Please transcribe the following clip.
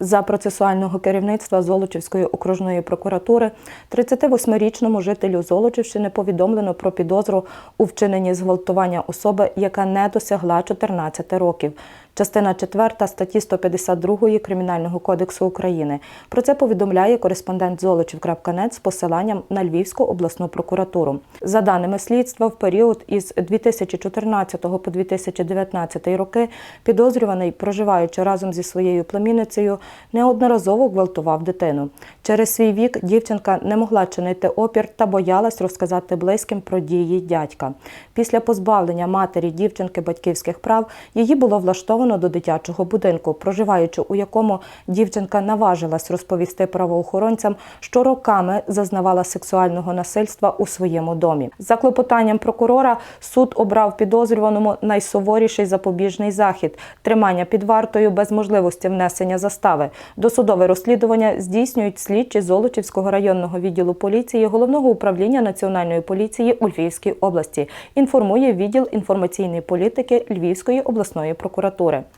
За процесуального керівництва Золочівської окружної прокуратури 38-річному жителю Золочівщини повідомлено про підозру у вчиненні зґвалтування особи, яка не досягла 14 років. Частина 4 статті 152 Кримінального кодексу України. Про це повідомляє кореспондент Золочів.нет з посиланням на Львівську обласну прокуратуру. За даними слідства, в період із 2014 по 2019 роки підозрюваний, проживаючи разом зі своєю племінницею, неодноразово гвалтував дитину. Через свій вік дівчинка не могла чинити опір та боялась розказати близьким про дії дядька. Після позбавлення матері дівчинки батьківських прав її було влаштовано до дитячого будинку, проживаючи у якому дівчинка наважилась розповісти правоохоронцям, що роками зазнавала сексуального насильства у своєму домі. За клопотанням прокурора суд обрав підозрюваному найсуворіший запобіжний захід тримання під вартою без можливості внесення застави. Досудове розслідування здійснюють слідчі Золочівського районного відділу поліції головного управління національної поліції у Львівській області. Інформує відділ інформаційної політики Львівської обласної прокуратури культури.